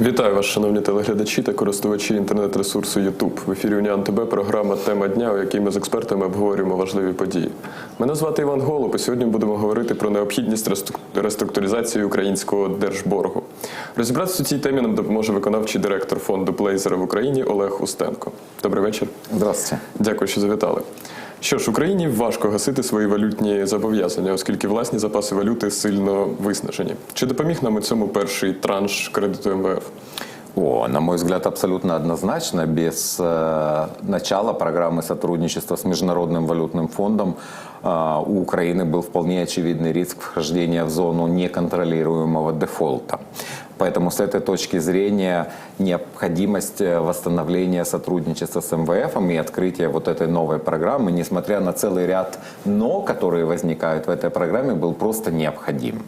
Вітаю вас, шановні телеглядачі та користувачі інтернет-ресурсу YouTube. В ефірі Уніан ТБ програма Тема дня, у якій ми з експертами обговорюємо важливі події. Мене звати Іван Голуб, і сьогодні будемо говорити про необхідність реструк- реструктуризації українського держборгу. Розібратися у цій темі нам допоможе виконавчий директор фонду Плейзера в Україні Олег Устенко. Добрий вечір. Здравствуйте. Дякую, що завітали. Що ж, Україні важко гасити свої валютні зобов'язання, оскільки власні запаси валюти сильно виснажені. Чи допоміг нам у цьому перший транш кредиту МВФ? О, на мой взгляд, абсолютно однозначно. Без э, начала программы сотрудничества с Международным валютным фондом э, у Украины был вполне очевидный риск вхождения в зону неконтролируемого дефолта. Поэтому с этой точки зрения необходимость э, восстановления сотрудничества с МВФ и открытия вот этой новой программы, несмотря на целый ряд «но», которые возникают в этой программе, был просто необходим.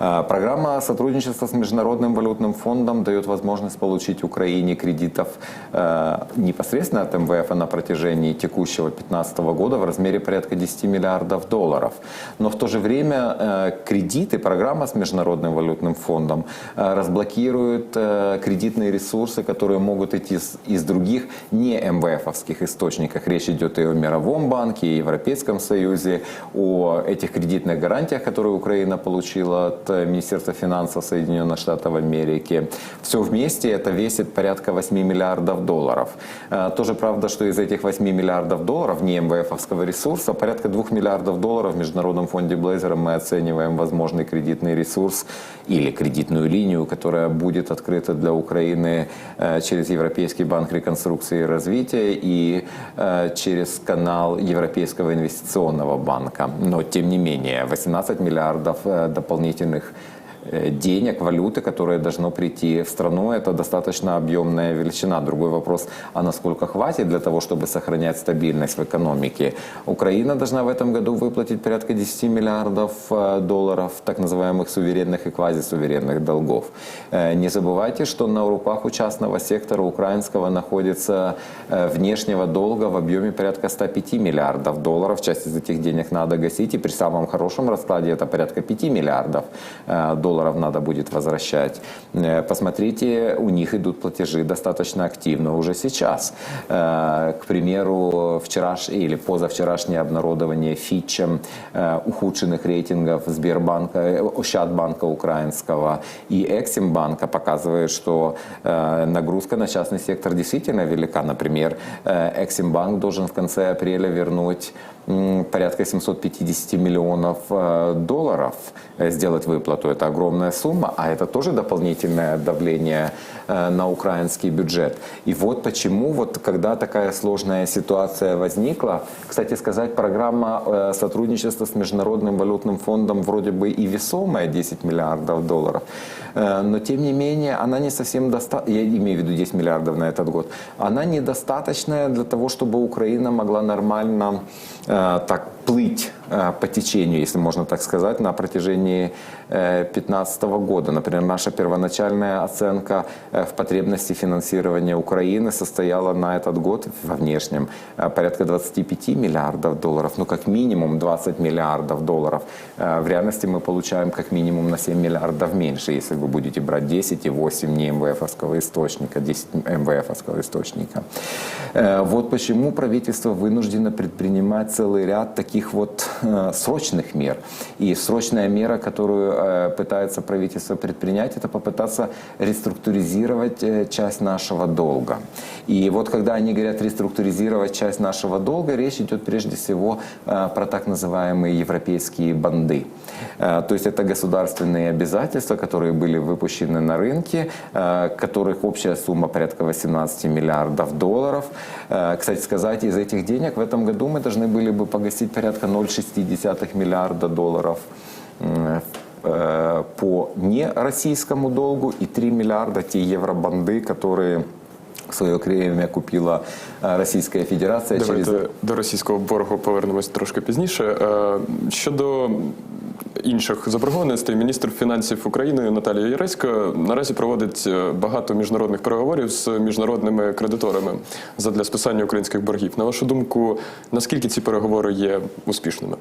Э, Программа сотрудничества с Международным валютным фондом дает возможность получить Украине кредитов э, непосредственно от МВФ на протяжении текущего 2015 года в размере порядка 10 миллиардов долларов. Но в то же время кредиты, программа с Международным валютным фондом э, разблокирует э, кредитные ресурсы, которые могут идти с- из других не МВФовских источников. Речь идет и о Мировом банке, и Европейском Союзе, о этих кредитных гарантиях, которые Украина получила от э, Министерства финансов Соединенных Штатов Америки. Все вместе это весит порядка 8 миллиардов долларов. Э, Тоже правда, что из этих 8 миллиардов долларов не МВФовского ресурса, порядка 2 миллиардов долларов в Международном фонде Блейзера мы оцениваем возможный кредитный ресурс или кредитную линию, которая будет открыта для Украины э, через Европейский банк реконструкции и развития и э, через канал Европейского инвестиционного банка. Но тем не менее, 18 миллиардов э, дополнительных денег, валюты, которое должно прийти в страну, это достаточно объемная величина. Другой вопрос, а насколько хватит для того, чтобы сохранять стабильность в экономике. Украина должна в этом году выплатить порядка 10 миллиардов э, долларов так называемых суверенных и квазисуверенных долгов. Э, Не забывайте, что на руках у частного сектора украинского находится э, внешнего долга в объеме порядка 105 миллиардов долларов. Часть из этих денег надо гасить, и при самом хорошем раскладе это порядка 5 миллиардов э, долларов надо будет возвращать. Э, Посмотрите, у них идут платежи достаточно активно уже сейчас. Э, К примеру, вчераш или позавчерашнее обнародование Фитчем э, ухудшенных рейтингов Сбербанка, Ощадбанка украинского и Эксимбанка показывает, что нагрузка на частный сектор действительно велика. Например, Эксимбанк должен в конце апреля вернуть порядка 750 миллионов э, долларов э, сделать выплату. Это огромная сумма, а это тоже дополнительное давление э, на украинский бюджет. И вот почему, вот когда такая сложная ситуация возникла, кстати сказать, программа сотрудничества с Международным валютным фондом вроде бы и весомая, 10 миллиардов долларов, но тем не менее она не совсем достаточная, я имею в виду 10 миллиардов на этот год, она недостаточная для того, чтобы Украина могла нормально э, так плыть э, по течению, если можно так сказать, на протяжении 2015 года. Например, наша первоначальная оценка э, в потребности финансирования Украины состояла на этот год во внешнем э, порядка 25 миллиардов долларов, ну как минимум 20 миллиардов долларов. Э, В реальности мы получаем как минимум на 7 миллиардов меньше, если вы будете брать 10 и 8 не МВФовского источника, 10 МВФовского источника. Э, Вот почему правительство вынуждено предпринимать целый ряд таких вот э, срочных мер. И срочная мера, которую э, пытается правительство предпринять, это попытаться реструктуризировать э, часть нашего долга. И вот когда они говорят реструктуризировать часть нашего долга, речь идет прежде всего про так называемые европейские банды. То есть это государственные обязательства, которые были выпущены на рынке, которых общая сумма порядка 18 миллиардов долларов. Кстати сказать, из этих денег в этом году мы должны были бы погасить 0,6 миллиарда долларов м, э, по нероссийскому долгу и 3 миллиарда те евробанды, которые в свое время купила э, Российская Федерация через... Давайте до російського боргу повернемось трошки пізніше. Е, Щодо інших заборгованостей, міністр фінансів України Наталія Яресько наразі проводить е, багато міжнародних переговорів з міжнародними кредиторами задля списання українських боргів. На вашу думку, наскільки ці переговори є успішними?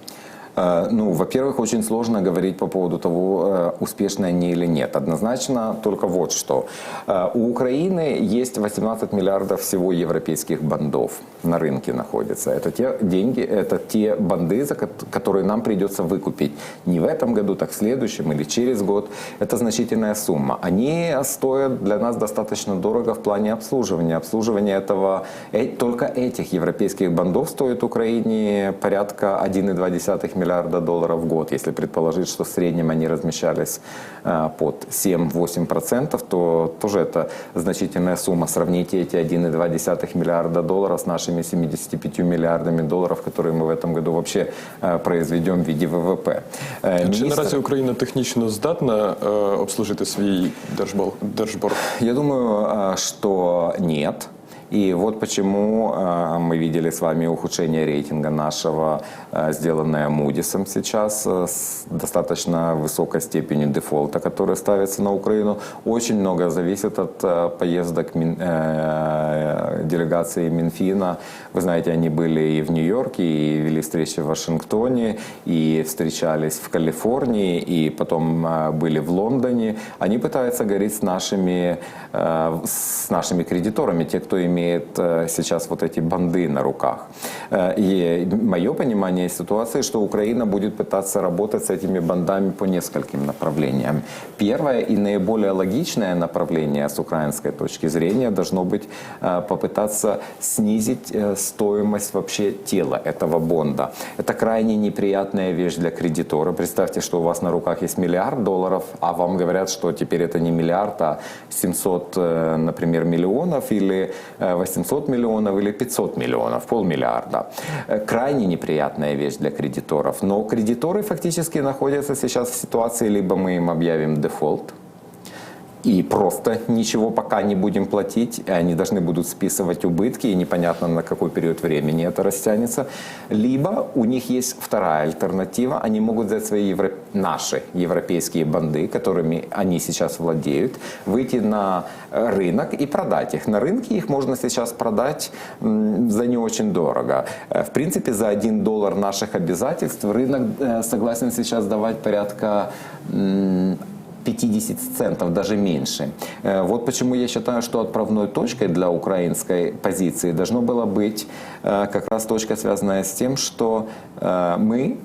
Э, Ну, во-первых, очень сложно говорить по поводу того, э, успешны они или нет. Однозначно только вот что. Э, У Украины есть 18 миллиардов всего европейских бандов На рынке находится. Это те деньги, это те банды, за кот- которые нам придется выкупить не в этом году, так в следующем или через год. Это значительная сумма. Они стоят для нас достаточно дорого в плане обслуживания. Обслуживание этого, э- только этих европейских бандов стоит Украине порядка 1,2 миллиарда долларов в год. Если предположить, что в среднем они размещались э, под 7-8%, то тоже это значительная сумма. Сравните эти 1,2 миллиарда долларов с нашими 75 миллиардами долларов, которые мы в этом году вообще э, произведем в виде ВВП. Э, Чи министр- наразі Україна технічно здатна е, обслужити свій держбол- держборг? Я думаю, э, что нет. И вот почему э, мы видели с вами ухудшение рейтинга нашего, э, сделанное Мудисом сейчас, э, с достаточно высокой степенью дефолта, который ставится на Украину. Очень много зависит от поездок делегации Минфина. Вы знаете, они были и в Нью-Йорке, и вели встречи в Вашингтоне, и встречались в Калифорнии, и потом были в Лондоне. Они пытаются говорить с нашими, с нашими кредиторами, те, кто имеет э, сейчас вот эти банды на руках. Э, И мое понимание ситуации, что Украина будет пытаться работать с этими бандами по нескольким направлениям. Первое и наиболее логичное направление с украинской точки зрения должно быть э, попытаться снизить стоимость вообще тела этого бонда. Это крайне неприятная вещь для кредитора. Представьте, что у вас на руках есть миллиард долларов, а вам говорят, что теперь это не миллиард, а 700, э, например, миллионов или 800 миллионов или 500 миллионов, полмиллиарда. Э, Крайне неприятная вещь для кредиторов. Но кредиторы фактически находятся сейчас в ситуации, либо мы им объявим дефолт, и просто ничего пока не будем платить, и они должны будут списывать убытки, и непонятно на какой период времени это растянется. Либо у них есть вторая альтернатива, они могут взять свои евро- наши европейские банды, которыми они сейчас владеют, выйти на рынок и продать их. На рынке их можно сейчас продать за не очень дорого. Э, В принципе, за 1 доллар наших обязательств рынок э, согласен сейчас давать порядка 50 центов, даже меньше. Э, Вот почему я считаю, что отправной точкой для украинской позиции должно было быть э, как раз точка, связанная с тем, что э, мы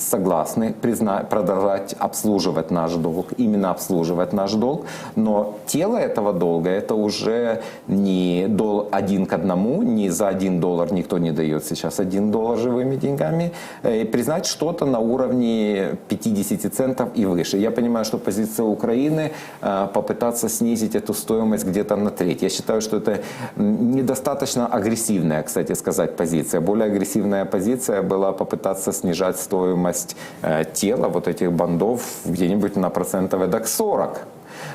согласны призна- продолжать обслуживать наш долг, именно обслуживать наш долг, но тело этого долга это уже не дол один к одному, не за один доллар никто не дает сейчас один доллар живыми деньгами, э, и признать что-то на уровне 50 центов и выше. Я понимаю, что позиция Украины э, попытаться снизить эту стоимость где-то на треть. Я считаю, что это недостаточно агрессивная, кстати сказать, позиция. Более агрессивная позиция была попытаться снижать стоимость э, тела вот этих бандов где-нибудь на процентов эдак 40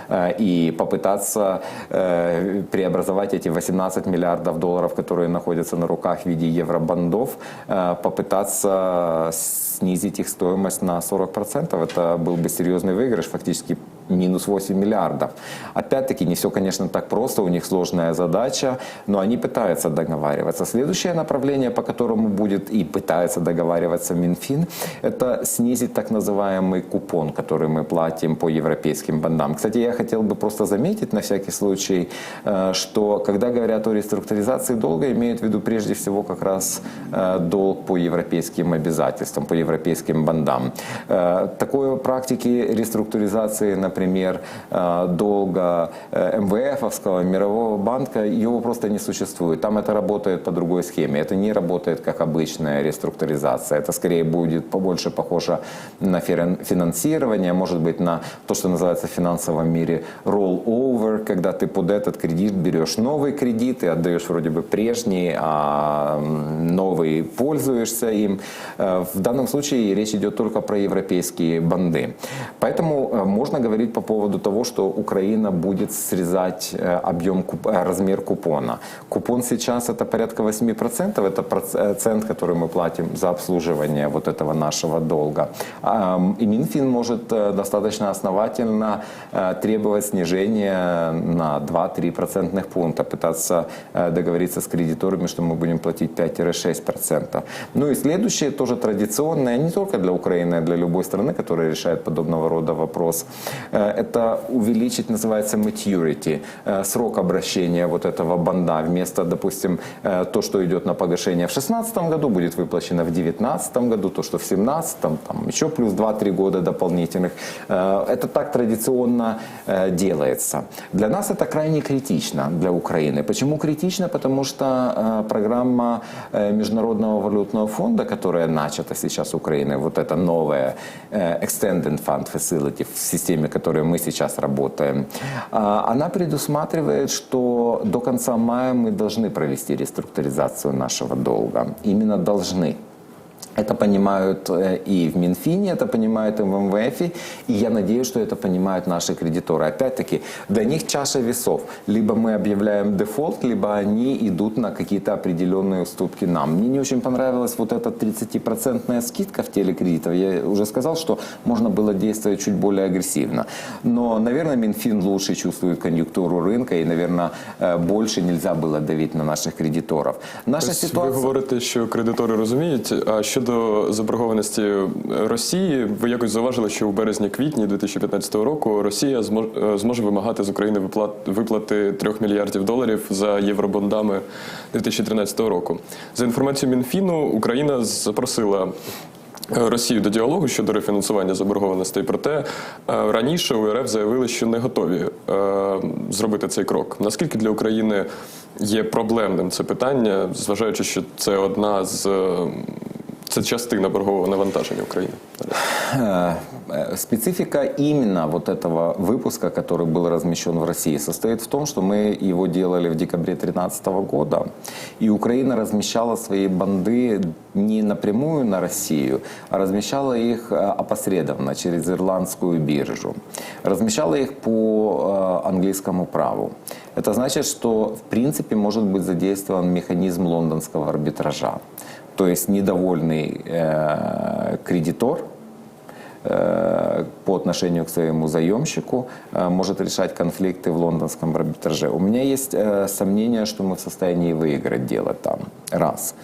э, и попытаться э, преобразовать эти 18 миллиардов долларов, которые находятся на руках в виде евробандов, э, попытаться снизить их стоимость на 40%. Это был бы серьезный выигрыш, фактически минус 8 миллиардов. Опять-таки, не все, конечно, так просто, у них сложная задача, но они пытаются договариваться. Следующее направление, по которому будет и пытается договариваться Минфин, это снизить так называемый купон, который мы платим по европейским бандам. Кстати, я хотел бы просто заметить на всякий случай, э, что когда говорят о реструктуризации долга, имеют в виду прежде всего как раз э, долг по европейским обязательствам, по европейским бандам. Э, Такой практики реструктуризации, например, э, долга э, МВФовского, Мирового банка, его просто не существует. Там это работает по другой схеме. Это не работает как обычная реструктуризация. Это скорее будет побольше похоже на финансирование, может быть, на то, что называется в финансовом мире roll-over, когда ты под этот кредит берешь новый кредит и отдаешь вроде бы прежний, а новый пользуешься им. Э, В данном случае речь идет только про европейские банды. Поэтому можно говорить, говорить по поводу того, что Украина будет срезать э, объем, э, размер купона. Купон сейчас это порядка 8%, это процент, который мы платим за обслуживание вот этого нашего долга. И Минфин может э, достаточно основательно э, требовать снижения на 2-3 процентных пункта, пытаться э, договориться с кредиторами, что мы будем платить 5-6%. Ну и следующее, тоже традиционное, не только для Украины, а для любой страны, которая решает подобного рода вопрос, э, это увеличить, называется, maturity, э, срок обращения вот этого банда. Вместо, допустим, э, то, что идет на погашение в 2016 году, будет выплачено в 2019 году, то, что в 2017, там еще плюс 2-3 года дополнительных. Э, Это так традиционно э, делается. Для нас это крайне критично для Украины. Почему критично? Потому что э, программа э, Международного валютного фонда, которая начата сейчас Украиной, вот эта новая э, Extended Fund Facility в системе, в которой мы сейчас работаем, а, она предусматривает, что до конца мая мы должны провести реструктуризацию нашего долга. Именно должны. Это понимают э, и в Минфине, это понимают и в МВФ, и я надеюсь, что это понимают наши кредиторы. Опять-таки, для них чаша весов. Либо мы объявляем дефолт, либо они идут на какие-то определенные уступки нам. Мне не очень понравилась вот эта 30% скидка в теле кредитов. Я уже сказал, что можно было действовать чуть более агрессивно. Но, наверное, Минфин лучше чувствует конъюнктуру рынка, и, наверное, э, больше нельзя было давить на наших кредиторов. Наша Ви ситуация... говорите, що кредитори розуміють. А щодо заборгованості Росії, ви якось зауважили, що у березні-квітні 2015 року Росія е, зможе вимагати з України виплат, виплати 3 мільярдів доларів за євробондами 2013 року. За інформацією Мінфіну, Україна запросила. е, Росію до діалогу щодо рефінансування заборгованостей. Проте е, раніше у РФ заявили, що не готові зробити цей крок. Наскільки для України є проблемним це питання, зважаючи, що це одна з це частина боргового навантаження України. Специфика именно вот этого выпуска, который был размещен в России, состоит в том, что мы его делали в декабре 2013 года, и Украина размещала свои банды не напрямую на Россию, а размещала их э, опосредованно через ирландскую биржу. Размещала их по э, английскому праву. Это значит, что в принципе может быть задействован механизм лондонского арбитража. То есть недовольный э, кредитор э, по отношению к своему заемщику э, может решать конфликты в лондонском арбитраже. У меня есть э, сомнение, что мы в состоянии выиграть дело там. Раз.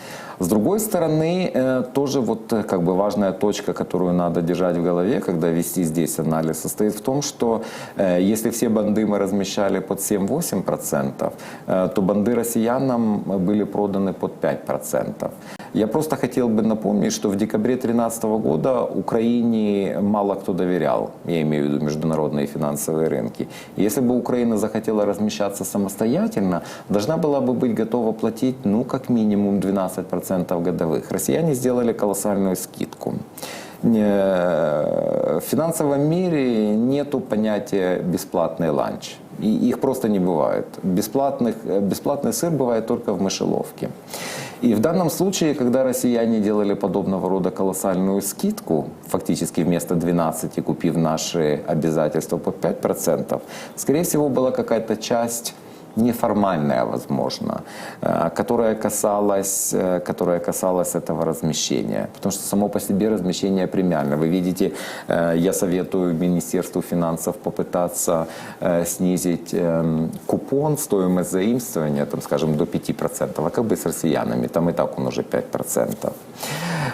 С другой стороны, э, тоже вот э, как бы важная точка, которую надо держать в голове, когда вести здесь анализ, состоит в том, что э, если все банды мы размещали под 7-8%, э, то банды россиянам были проданы под 5%. Я просто хотел бы напомнить, что в декабре 2013 года Украине мало кто доверял, я имею в виду международные финансовые рынки. Если бы Украина захотела размещаться самостоятельно, должна была бы быть готова платить, ну, как минимум 12% годовых. Россияне сделали колоссальную скидку. Не- В финансовом мире нету понятия бесплатный ланч. И их просто не бывает. Бесплатных, э, бесплатный сыр бывает только в мышеловке. И в данном случае, когда россияне делали подобного рода колоссальную скидку, фактически вместо 12 купив наши обязательства по 5%, скорее всего была какая-то часть неформальная, возможно, э, которая касалась, э, которая касалась этого размещения. Потому что само по себе размещение премиально. Вы видите, э, я советую Министерству финансов попытаться снизить эм, купон, стоимость заимствования, там, скажем, до 5%, а как бы с россиянами, там и так он уже 5%.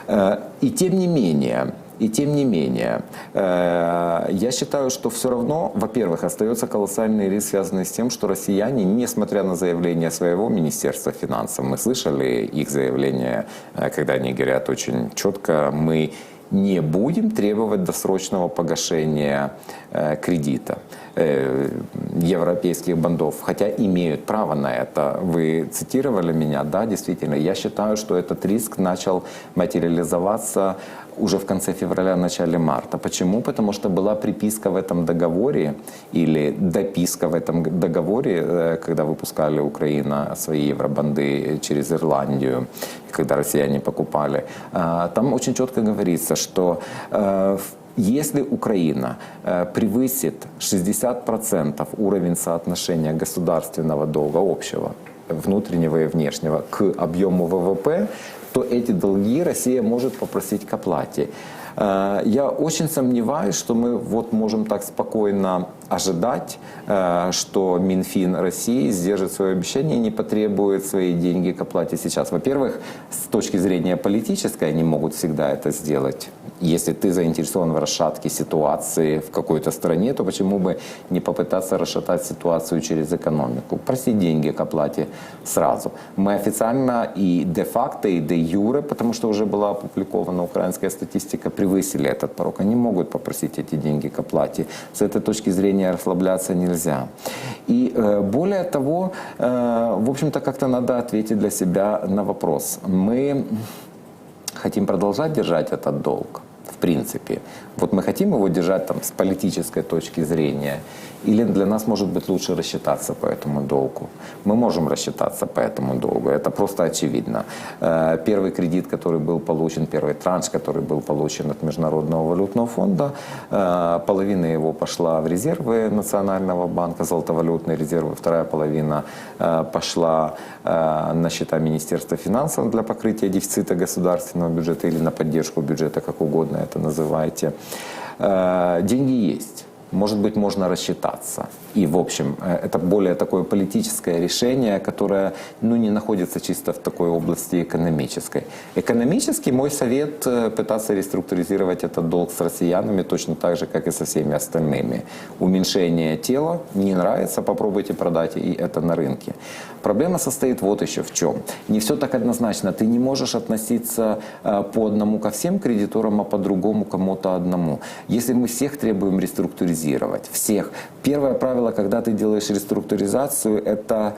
Э, И тем не менее, и тем не менее, э, я считаю, что все равно, во-первых, остается колоссальный риск, связанный с тем, что россияне, несмотря на заявление своего Министерства финансов, мы слышали их заявление, э, когда они говорят очень четко, мы не будем требовать досрочного погашения э, кредита э, европейских бандов, хотя имеют право на это. Вы цитировали меня, да, действительно. Я считаю, что этот риск начал материализоваться уже в конце февраля, начале марта. Почему? Потому что была приписка в этом договоре или дописка в этом договоре, э, когда выпускали Украина свои евробанды через Ирландию, когда россияне покупали. А, Там очень четко говорится, что э, в Если Украина э, превысит 60% уровень соотношения государственного долга общего, внутреннего и внешнего, к объему ВВП, то эти долги Россия может попросить к оплате. Э, Я очень сомневаюсь, что мы вот можем так спокойно ожидать, э, что Минфин России сдержит свое обещание и не потребует свои деньги к оплате сейчас. Во-первых, с точки зрения политической они могут всегда это сделать. Если ты заинтересован в расшатке ситуации в какой-то стране, то почему бы не попытаться расшатать ситуацию через экономику? Просить деньги к оплате сразу. Мы официально и де-факто, и де-юре, потому что уже была опубликована украинская статистика, превысили этот порог. Они могут попросить эти деньги к оплате. С этой точки зрения расслабляться нельзя. И э, более того, э, в общем-то, как-то надо ответить для себя на вопрос. Мы хотим продолжать держать этот долг, в принципе. Вот мы хотим его держать там с политической точки зрения, или для нас может быть лучше рассчитаться по этому долгу. Мы можем рассчитаться по этому долгу, это просто очевидно. Э, Первый кредит, который был получен, первый транш, который был получен от Международного валютного фонда, э, половина его пошла в резервы Национального банка, золотовалютные резервы, вторая половина э, пошла на счета Министерства финансов для покрытия дефицита государственного бюджета или на поддержку бюджета, как угодно это называйте. Э, Деньги есть. Может быть, можно рассчитаться. И, в общем, э, это более такое политическое решение, которое ну, не находится чисто в такой области экономической. Экономически мой совет э, пытаться реструктуризировать этот долг с россиянами точно так же, как и со всеми остальными. Уменьшение тела не нравится, попробуйте продать и это на рынке. Проблема состоит вот еще в чем. Не все так однозначно. Ты не можешь относиться э, по одному ко всем кредиторам, а по другому кому-то одному. Если мы всех требуем реструктуризировать, всех. Первое правило, когда ты делаешь реструктуризацию, это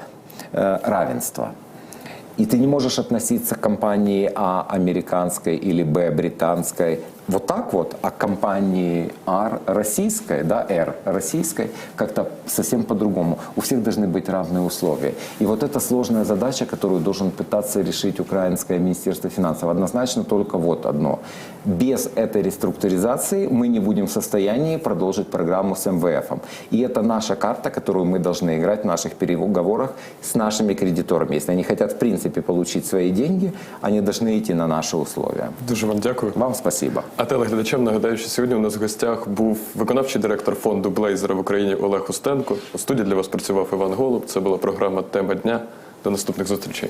э, равенство. И ты не можешь относиться к компании А американской или Б британской вот так вот, а компании R российской, да, R российской, как-то совсем по-другому. У всех должны быть равные условия. И вот это сложная задача, которую должен пытаться решить украинское Министерство финансов. Однозначно только вот одно. Без этой реструктуризации мы не будем в состоянии продолжить программу с МВФ. И это наша карта, которую мы должны играть в наших переговорах с нашими кредиторами. Если они хотят, в принципе, получить свои деньги, они должны идти на наши условия. Дуже вам дякую. Вам спасибо. А телеглядачам нагадаю, що сьогодні у нас в гостях був виконавчий директор фонду Блейзера в Україні Олег Устенко. У студії для вас працював Іван Голуб. Це була програма Тема дня. До наступних зустрічей.